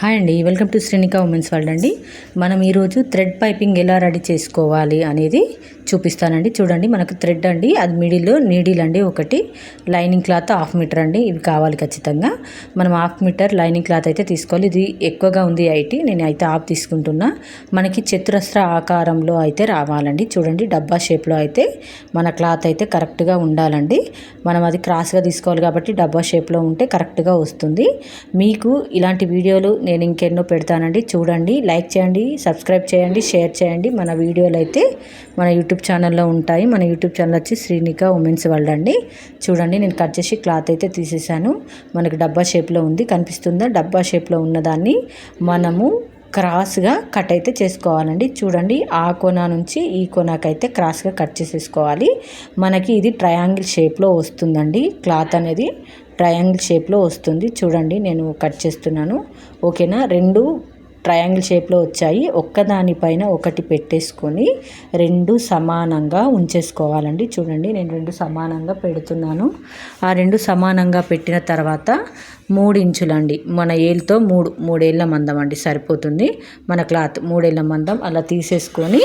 Hi అండి. Welcome to Srinika women's world అండి. మనం ఈరోజు థ్రెడ్ పైపింగ్ ఎలా రెడీ చేసుకోవాలి అనేది చూపిస్తానండి. చూడండి మనకు థ్రెడ్ అండి అది మిడిల్ నీడిల్ అండి ఒకటి. లైనింగ్ క్లాత్ హాఫ్ మీటర్ అండి ఇవి కావాలి ఖచ్చితంగా. మనం హాఫ్ మీటర్ లైనింగ్ క్లాత్ అయితే తీసుకోవాలి. ఇది ఎక్కువగా ఉంది ఐటీ నేను అయితే హాఫ్ తీసుకుంటున్నా. మనకి చతురస్ర ఆకారంలో అయితే రావాలండి. చూడండి డబ్బా షేప్లో అయితే మన క్లాత్ అయితే కరెక్ట్గా ఉండాలండి. మనం అది క్రాస్గా తీసుకోవాలి కాబట్టి డబ్బా షేప్లో ఉంటే కరెక్ట్గా వస్తుంది. మీకు ఇలాంటి వీడియోలు నేను ఇంకెన్నో పెడతానండి. చూడండి లైక్ చేయండి సబ్స్క్రైబ్ చేయండి షేర్ చేయండి. మన వీడియోలు అయితే మన యూట్యూబ్ ఛానల్లో ఉంటాయి. మన యూట్యూబ్ ఛానల్ వచ్చి శ్రీనిక ఉమెన్స్ వరల్డ్ అండి. చూడండి నేను కట్ చేసి క్లాత్ అయితే తీసేసాను. మనకు డబ్బా షేప్లో ఉంది. కనిపిస్తుందా? డబ్బా షేప్లో ఉన్నదాన్ని మనము క్రాస్గా కట్ అయితే చేసుకోవాలండి. చూడండి ఆ కొన నుంచి ఈ కొనకైతే క్రాస్గా కట్ చేసేసుకోవాలి. మనకి ఇది ట్రయాంగిల్ షేప్లో వస్తుందండి క్లాత్ అనేది. ట్రయాంగిల్ షేప్లో వస్తుంది. చూడండి నేను కట్ చేస్తున్నాను. ఓకేనా? రెండు ట్రయాంగిల్ షేప్లో వచ్చాయి. ఒక్కదానిపైన ఒకటి పెట్టేసుకొని రెండు సమానంగా ఉంచేసుకోవాలండి. చూడండి నేను రెండు సమానంగా పెడుతున్నాను. ఆ రెండు సమానంగా పెట్టిన తర్వాత మూడు ఇంచులండి మన ఏళ్ళతో మూడు మూడేళ్ళ మందం అండి సరిపోతుంది. మన క్లాత్ మూడేళ్ళ మందం అలా తీసేసుకొని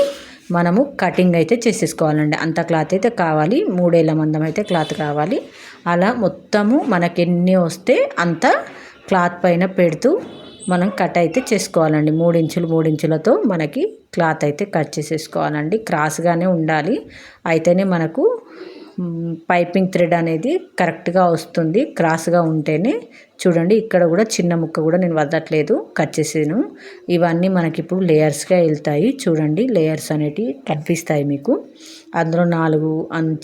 మనము కటింగ్ అయితే చేసేసుకోవాలండి. అంత క్లాత్ అయితే కావాలి. మూడేళ్ళ మందం అయితే క్లాత్ కావాలి. అలా మొత్తము మనకి ఎన్ని వస్తే అంత క్లాత్ పైన పెడుతూ మనం కట్ అయితే చేసుకోవాలండి. మూడించులు మూడించులతో మనకి క్లాత్ అయితే కట్ చేసేసుకోవాలండి. క్రాస్గానే ఉండాలి. అయితేనే మనకు పైపింగ్ థ్రెడ్ అనేది కరెక్ట్గా వస్తుంది క్రాస్గా ఉంటేనే. చూడండి ఇక్కడ కూడా చిన్న ముక్క కూడా నేను వదలట్లేదు కట్ చేసాను. ఇవన్నీ మనకి ఇప్పుడు లేయర్స్గా వెళ్తాయి చూడండి. లేయర్స్ అనేటివి కనిపిస్తాయి మీకు. అందులో నాలుగు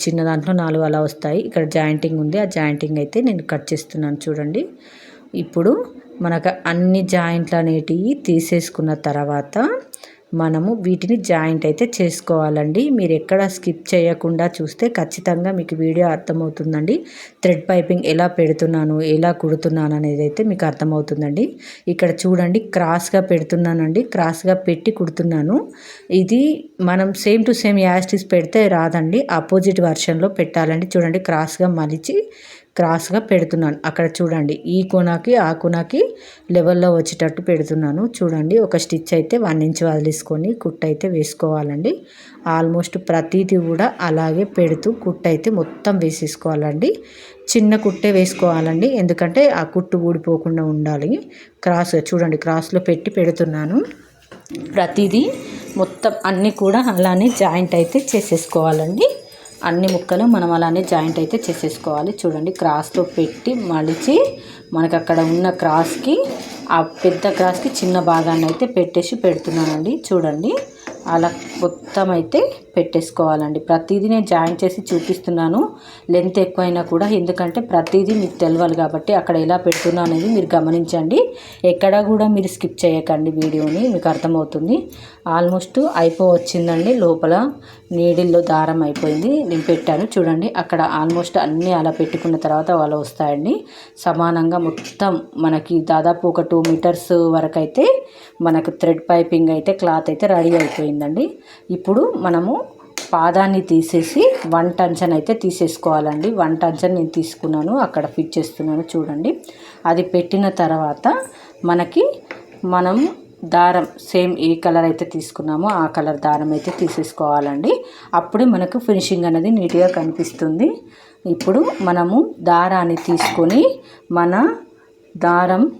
చిన్న దాంట్లో నాలుగు అలా వస్తాయి. ఇక్కడ జాయింటింగ్ ఉంది ఆ జాయింటింగ్ అయితే నేను కట్ చేస్తున్నాను చూడండి. ఇప్పుడు మనకు అన్ని జాయింట్లు అనేటివి తీసేసుకున్న తర్వాత మనము వీటిని జాయింట్ అయితే చేసుకోవాలండి. మీరు ఎక్కడ స్కిప్ చేయకుండా చూస్తే ఖచ్చితంగా మీకు వీడియో అర్థమవుతుందండి. థ్రెడ్ పైపింగ్ ఎలా పెడుతున్నాను ఎలా కుడుతున్నాను అనేది అయితే మీకు అర్థమవుతుందండి. ఇక్కడ చూడండి క్రాస్గా పెడుతున్నానండి. క్రాస్గా పెట్టి కుడుతున్నాను. ఇది మనం సేమ్ టు సేమ్ యాస్టిస్ పెడితే రాదండి. ఆపోజిట్ వర్షన్లో పెట్టాలండి. చూడండి క్రాస్గా మలిచి క్రాస్గా పెడుతున్నాను. అక్కడ చూడండి ఈ కోనాకి ఆ కోనాకి లెవెల్లో వచ్చేటట్టు పెడుతున్నాను. చూడండి ఒక స్టిచ్ అయితే వన్ ఇంచ్ వదిలేసుకొని కుట్టు అయితే వేసుకోవాలండి. ఆల్మోస్ట్ ప్రతిదీ కూడా అలాగే పెడుతూ కుట్టు అయితే మొత్తం వేసేసుకోవాలండి. చిన్న కుట్టే వేసుకోవాలండి ఎందుకంటే ఆ కుట్టు ఊడిపోకుండా ఉండాలి. క్రాస్ చూడండి క్రాస్లో పెట్టి పెడుతున్నాను. ప్రతిదీ మొత్తం అన్నీ కూడా అలానే జాయింట్ అయితే చేసేసుకోవాలండి. అన్ని ముక్కలు మనం అలానే జాయింట్ అయితే చేసేసుకోవాలి. చూడండి క్రాస్తో పెట్టి మలిచి మనకు అక్కడ ఉన్న క్రాస్కి ఆ పెద్ద క్రాస్కి చిన్న భాగాన్ని అయితే పెట్టేసి పెడుతున్నానండి. చూడండి అలా మొత్తం అయితే పెట్టేసుకోవాలండి. ప్రతిదీ నేను జాయిన్ చేసి చూపిస్తున్నాను. లెంత్ ఎక్కువైనా కూడా ఎందుకంటే ప్రతిదీ మీకు తెలియాలి కాబట్టి అక్కడ ఎలా పెడుతున్నా అనేది మీరు గమనించండి. ఎక్కడ కూడా మీరు స్కిప్ చేయకండి వీడియోని మీకు అర్థమవుతుంది. ఆల్మోస్ట్ అయిపో వచ్చిందండి లోపల. నీడిల్లో దారం అయిపోయింది. నేను పెట్టాను. చూడండి అక్కడ ఆల్మోస్ట్ అన్నీ అలా పెట్టుకున్న తర్వాత వాళ్ళు వస్తాయండి. సమానంగా మొత్తం మనకి దాదాపు ఒక టూ మీటర్స్ వరకు అయితే మనకు థ్రెడ్ పైపింగ్ అయితే క్లాత్ అయితే రెడీ అయిపోయిందండి. ఇప్పుడు మనము పాదాన్ని తీసేసి వన్ టంచన్ అయితే తీసేసుకోవాలండి. వన్ టంచన్ నేను తీసుకున్నాను. అక్కడ ఫిట్ చేస్తున్నాను చూడండి. అది పెట్టిన తర్వాత మనకి మనం దారం సేమ్ ఏ కలర్ అయితే తీసుకున్నామో ఆ కలర్ దారం అయితే తీసేసుకోవాలండి. అప్పుడే మనకు ఫినిషింగ్ అనేది నీట్గా కనిపిస్తుంది. ఇప్పుడు మనము దారాన్ని తీసుకొని మన దారం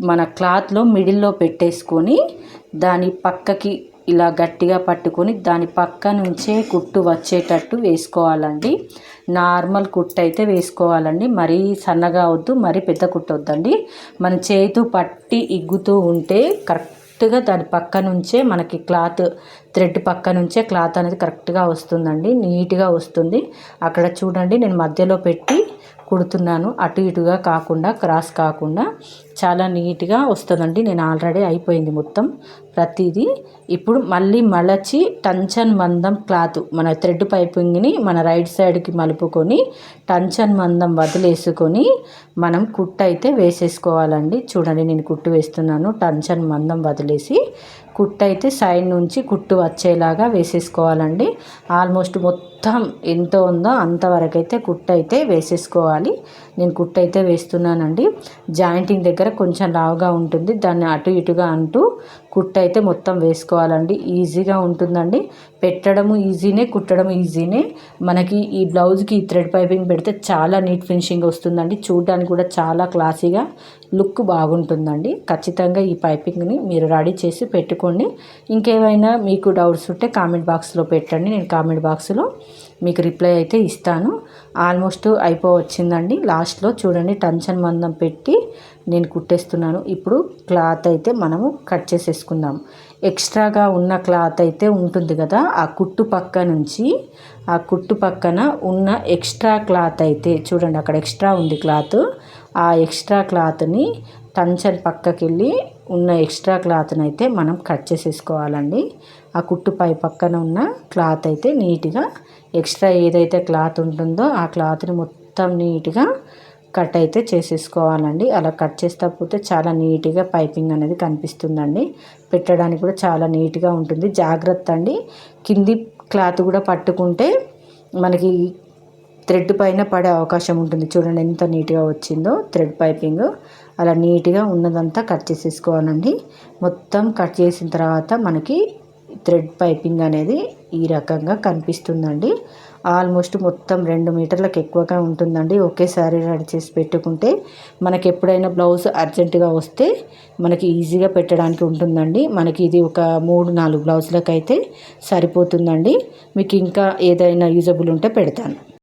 మన క్లాత్లో మిడిల్లో పెట్టేసుకొని దాని పక్కకి ఇలా గట్టిగా పట్టుకొని దాని పక్క నుంచే కుట్టు వచ్చేటట్టు వేసుకోవాలండి. నార్మల్ కుట్టు అయితే వేసుకోవాలండి. మరీ సన్నగా వద్దు మరీ పెద్ద కుట్టు వద్దండి. మన చేతు పట్టి ఇగ్గుతూ ఉంటే కరెక్ట్గా దాని పక్క నుంచే మనకి క్లాత్ థ్రెడ్ పక్క నుంచే క్లాత్ అనేది కరెక్ట్గా వస్తుందండి. నీట్గా వస్తుంది. అక్కడ చూడండి నేను మధ్యలో పెట్టి కుడుతున్నాను. అటు ఇటుగా కాకుండా క్రాస్ కాకుండా. చాలా నీట్గా వస్తుందండి. నేను ఆల్రెడీ అయిపోయింది మొత్తం. ప్రతిదీ ఇప్పుడు మళ్ళీ మలచి టంచన్ మందం క్లాత్ మన థ్రెడ్ పైపింగ్ని మన రైట్ సైడ్కి మలుపుకొని టంచన్ మందం వదిలేసుకొని మనం కుట్టు అయితే వేసేసుకోవాలండి. చూడండి నేను కుట్టు వేస్తున్నాను. టంచన్ మందం వదిలేసి కుట్టు అయితే సైడ్ నుంచి కుట్టు వచ్చేలాగా వేసేసుకోవాలండి. ఆల్మోస్ట్ మొత్తం ఎంత ఉందో అంతవరకు అయితే కుట్టు అయితే వేసేసుకోవాలి. నేను కుట్టు అయితే వేస్తున్నానండి. జాయింటింగ్ దగ్గర కొంచెం లావుగా ఉంటుంది. దాన్ని అటు ఇటుగా అంటూ కుట్టు అయితే మొత్తం వేసుకోవాలండి. ఈజీగా ఉంటుందండి. పెట్టడము ఈజీనే కుట్టడం ఈజీనే. మనకి ఈ బ్లౌజ్కి ఈ థ్రెడ్ పైపింగ్ పెడితే చాలా నీట్ ఫినిషింగ్ వస్తుందండి. చూడడానికి కూడా చాలా క్లాసీగా లుక్ బాగుంటుందండి. ఖచ్చితంగా ఈ పైపింగ్ని మీరు రెడీ చేసి పెట్టుకోండి. ఇంకేమైనా మీకు డౌట్స్ ఉంటే కామెంట్ బాక్స్లో పెట్టండి. నేను కామెంట్ బాక్స్లో మీకు రిప్లై అయితే ఇస్తాను. ఆల్మోస్ట్ అయిపోవచ్చిందండి. లాస్ట్లో చూడండి టంచన్ మందం పెట్టి నేను కుట్టేస్తున్నాను. ఇప్పుడు క్లాత్ అయితే మనము కట్ చేసేసుకుందాం. ఎక్స్ట్రాగా ఉన్న క్లాత్ అయితే ఉంటుంది కదా ఆ కుట్టు పక్క నుంచి ఆ కుట్టు పక్కన ఉన్న ఎక్స్ట్రా క్లాత్ అయితే చూడండి అక్కడ ఎక్స్ట్రా ఉంది క్లాత్. ఆ ఎక్స్ట్రా క్లాత్ని టంచన్ పక్కకి వెళ్ళి ఉన్న ఎక్స్ట్రా క్లాత్ని అయితే మనం కట్ చేసేసుకోవాలండి. ఆ కుట్టు పై పక్కన ఉన్న క్లాత్ అయితే నీట్గా ఎక్స్ట్రా ఏదైతే క్లాత్ ఉంటుందో ఆ క్లాత్ని మొత్తం నీట్గా కట్ అయితే చేసేసుకోవాలండి. అలా కట్ చేస్తే చాలా నీట్గా పైపింగ్ అనేది కనిపిస్తుందండి. పెట్టడానికి కూడా చాలా నీట్గా ఉంటుంది. జాగ్రత్త అండి. కింది క్లాత్ కూడా పట్టుకుంటే మనకి థ్రెడ్ పైన పడే అవకాశం ఉంటుంది. చూడండి ఎంత నీట్గా వచ్చిందో థ్రెడ్ పైపింగ్. అలా నీట్గా ఉన్నదంతా కట్ చేసేసుకోవాలండి. మొత్తం కట్ చేసిన తర్వాత మనకి థ్రెడ్ పైపింగ్ అనేది ఈ రకంగా కనిపిస్తుందండి. ఆల్మోస్ట్ మొత్తం రెండు మీటర్లకు ఎక్కువగా ఉంటుందండి. ఒకేసారి రెడీ చేసి పెట్టుకుంటే మనకి ఎప్పుడైనా బ్లౌజ్ అర్జెంటుగా వస్తే మనకి ఈజీగా పెట్టడానికి ఉంటుందండి. మనకి ఇది ఒక మూడు నాలుగు బ్లౌజులకు అయితే సరిపోతుందండి. మీకు ఇంకా ఏదైనా యూజబుల్ ఉంటే పెడతాను.